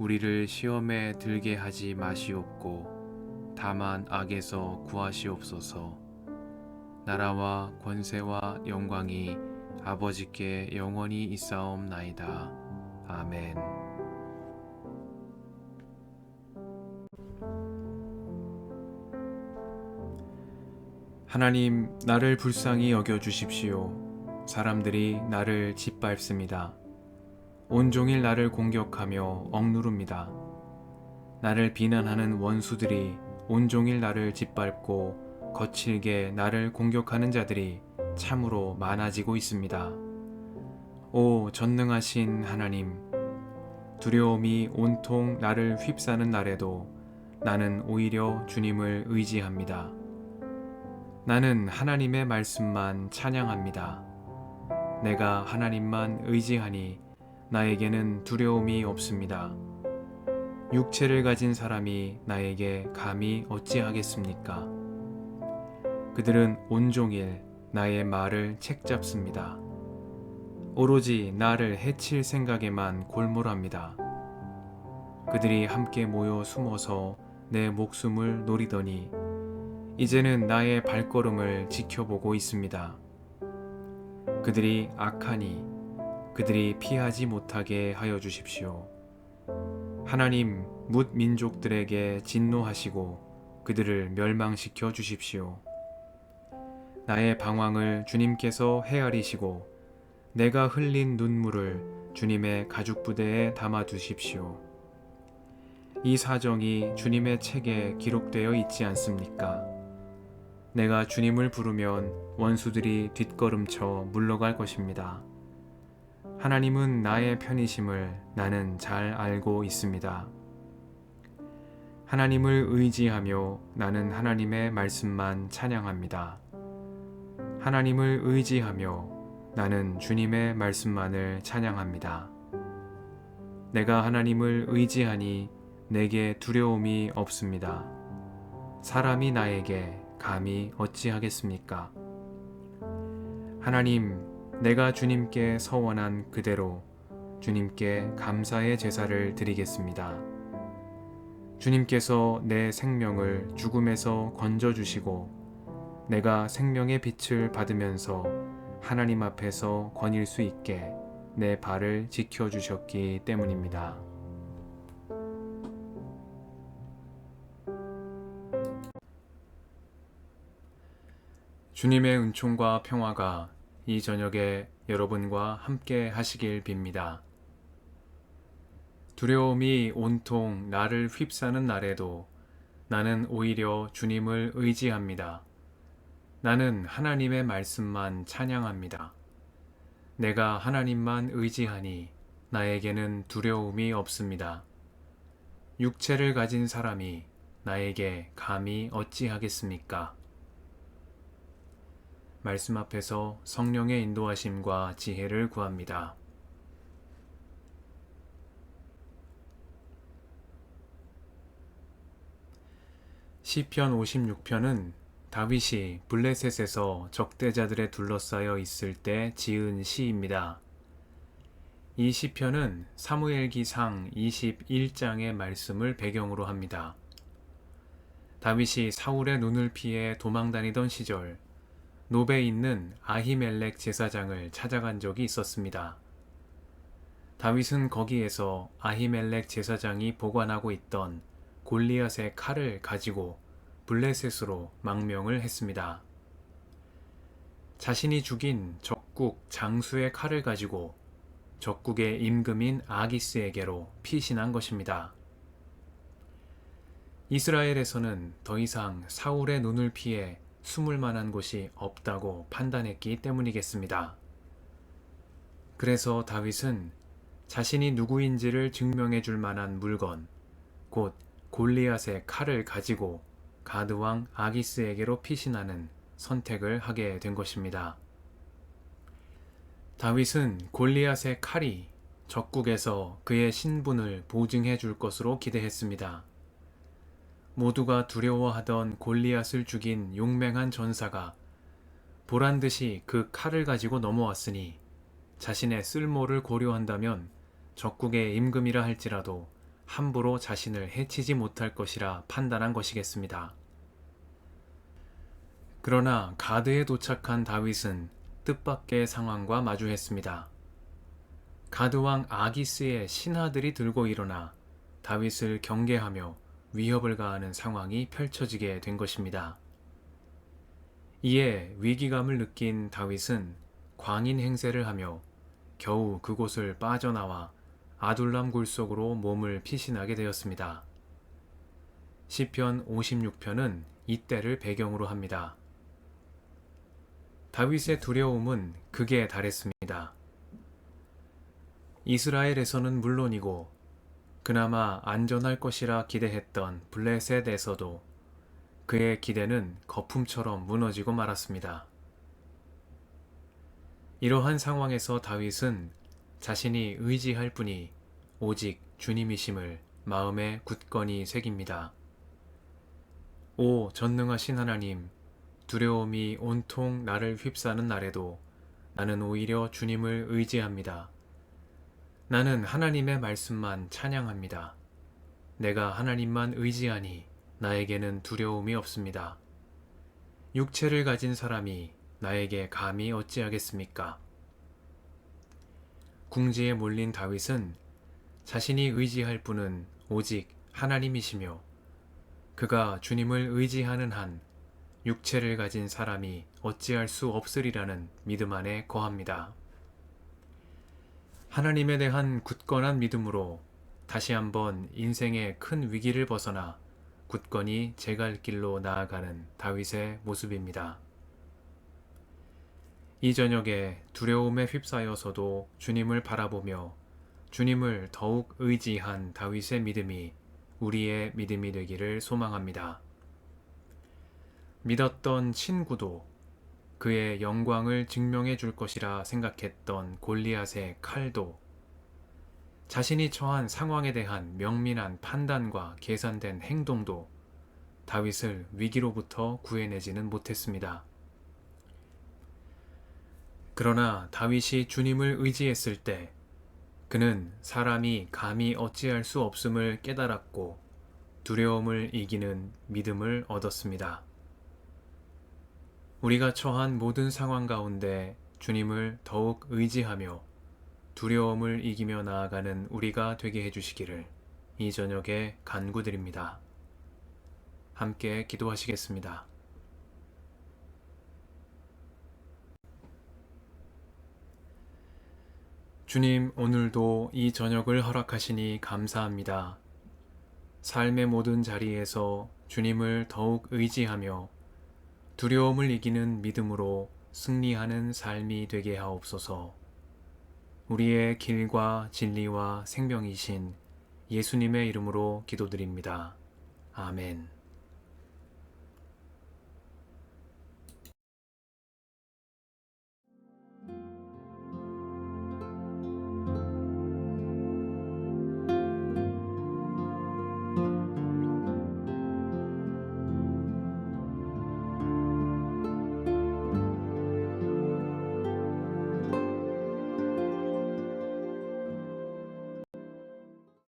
우리를 시험에 들게 하지 마시옵고 다만 악에서 구하시옵소서. 나라와 권세와 영광이 아버지께 영원히 있사옵나이다. 아멘. 하나님, 나를 불쌍히 여겨 주십시오. 사람들이 나를 짓밟습니다. 온종일 나를 공격하며 억누릅니다. 나를 비난하는 원수들이 온종일 나를 짓밟고 거칠게 나를 공격하는 자들이 참으로 많아지고 있습니다. 오 전능하신 하나님, 두려움이 온통 나를 휩싸는 날에도 나는 오히려 주님을 의지합니다. 나는 하나님의 말씀만 찬양합니다. 내가 하나님만 의지하니 나에게는 두려움이 없습니다. 육체를 가진 사람이 나에게 감히 어찌하겠습니까? 그들은 온종일 나의 말을 책잡습니다. 오로지 나를 해칠 생각에만 골몰합니다. 그들이 함께 모여 숨어서 내 목숨을 노리더니 이제는 나의 발걸음을 지켜보고 있습니다. 그들이 악하니 그들이 피하지 못하게 하여 주십시오. 하나님 뭇 민족들에게 진노하시고 그들을 멸망시켜 주십시오. 나의 방황을 주님께서 헤아리시고 내가 흘린 눈물을 주님의 가죽 부대에 담아 두십시오. 이 사정이 주님의 책에 기록되어 있지 않습니까? 내가 주님을 부르면 원수들이 뒷걸음쳐 물러갈 것입니다. 하나님은 나의 편이심을 나는 잘 알고 있습니다. 하나님을 의지하며 나는 하나님의 말씀만 찬양합니다. 하나님을 의지하며 나는 주님의 말씀만을 찬양합니다. 내가 하나님을 의지하니 내게 두려움이 없습니다. 사람이 나에게 감히 어찌하겠습니까? 하나님, 내가 주님께 서원한 그대로 주님께 감사의 제사를 드리겠습니다. 주님께서 내 생명을 죽음에서 건져주시고 내가 생명의 빛을 받으면서 하나님 앞에서 거닐 수 있게 내 발을 지켜주셨기 때문입니다. 주님의 은총과 평화가 이 저녁에 여러분과 함께 하시길 빕니다. 두려움이 온통 나를 휩싸는 날에도 나는 오히려 주님을 의지합니다. 나는 하나님의 말씀만 찬양합니다. 내가 하나님만 의지하니 나에게는 두려움이 없습니다. 육체를 가진 사람이 나에게 감히 어찌하겠습니까? 말씀 앞에서 성령의 인도하심과 지혜를 구합니다. 시편 56편은 다윗이 블레셋에서 적대자들에 둘러싸여 있을 때 지은 시입니다. 이 시편은 사무엘기상 21장의 말씀을 배경으로 합니다. 다윗이 사울의 눈을 피해 도망 다니던 시절 노베에 있는 아히멜렉 제사장을 찾아간 적이 있었습니다. 다윗은 거기에서 아히멜렉 제사장이 보관하고 있던 골리앗의 칼을 가지고 블레셋으로 망명을 했습니다. 자신이 죽인 적국 장수의 칼을 가지고 적국의 임금인 아기스에게로 피신한 것입니다. 이스라엘에서는 더 이상 사울의 눈을 피해 숨을 만한 곳이 없다고 판단했기 때문이겠습니다. 그래서 다윗은 자신이 누구인지를 증명해 줄 만한 물건, 곧 골리앗의 칼을 가지고 가드 왕 아기스에게로 피신하는 선택을 하게 된 것입니다. 다윗은 골리앗의 칼이 적국에서 그의 신분을 보증해 줄 것으로 기대했습니다. 모두가 두려워하던 골리앗을 죽인 용맹한 전사가 보란 듯이 그 칼을 가지고 넘어왔으니 자신의 쓸모를 고려한다면 적국의 임금이라 할지라도 함부로 자신을 해치지 못할 것이라 판단한 것이겠습니다. 그러나 가드에 도착한 다윗은 뜻밖의 상황과 마주했습니다. 가드왕 아기스의 신하들이 들고 일어나 다윗을 경계하며 위협을 가하는 상황이 펼쳐지게 된 것입니다. 이에 위기감을 느낀 다윗은 광인 행세를 하며 겨우 그곳을 빠져나와 아둘람 굴 속으로 몸을 피신하게 되었습니다. 시편 56편은 이때를 배경으로 합니다. 다윗의 두려움은 극에 달했습니다. 이스라엘에서는 물론이고 그나마 안전할 것이라 기대했던 블레셋에서도 그의 기대는 거품처럼 무너지고 말았습니다. 이러한 상황에서 다윗은 자신이 의지할 분이 오직 주님이심을 마음에 굳건히 새깁니다. 오 전능하신 하나님, 두려움이 온통 나를 휩싸는 날에도 나는 오히려 주님을 의지합니다. 나는 하나님의 말씀만 찬양합니다. 내가 하나님만 의지하니 나에게는 두려움이 없습니다. 육체를 가진 사람이 나에게 감히 어찌하겠습니까? 궁지에 몰린 다윗은 자신이 의지할 분은 오직 하나님이시며 그가 주님을 의지하는 한 육체를 가진 사람이 어찌할 수 없으리라는 믿음 안에 거합니다. 하나님에 대한 굳건한 믿음으로 다시 한번 인생의 큰 위기를 벗어나 굳건히 제 갈 길로 나아가는 다윗의 모습입니다. 이 저녁에 두려움에 휩싸여서도 주님을 바라보며 주님을 더욱 의지한 다윗의 믿음이 우리의 믿음이 되기를 소망합니다. 믿었던 친구도 그의 영광을 증명해 줄 것이라 생각했던 골리앗의 칼도 자신이 처한 상황에 대한 명민한 판단과 계산된 행동도 다윗을 위기로부터 구해내지는 못했습니다. 그러나 다윗이 주님을 의지했을 때 그는 사람이 감히 어찌할 수 없음을 깨달았고 두려움을 이기는 믿음을 얻었습니다. 우리가 처한 모든 상황 가운데 주님을 더욱 의지하며 두려움을 이기며 나아가는 우리가 되게 해주시기를 이 저녁에 간구드립니다. 함께 기도하시겠습니다. 주님, 오늘도 이 저녁을 허락하시니 감사합니다. 삶의 모든 자리에서 주님을 더욱 의지하며 두려움을 이기는 믿음으로 승리하는 삶이 되게 하옵소서. 우리의 길과 진리와 생명이신 예수님의 이름으로 기도드립니다. 아멘.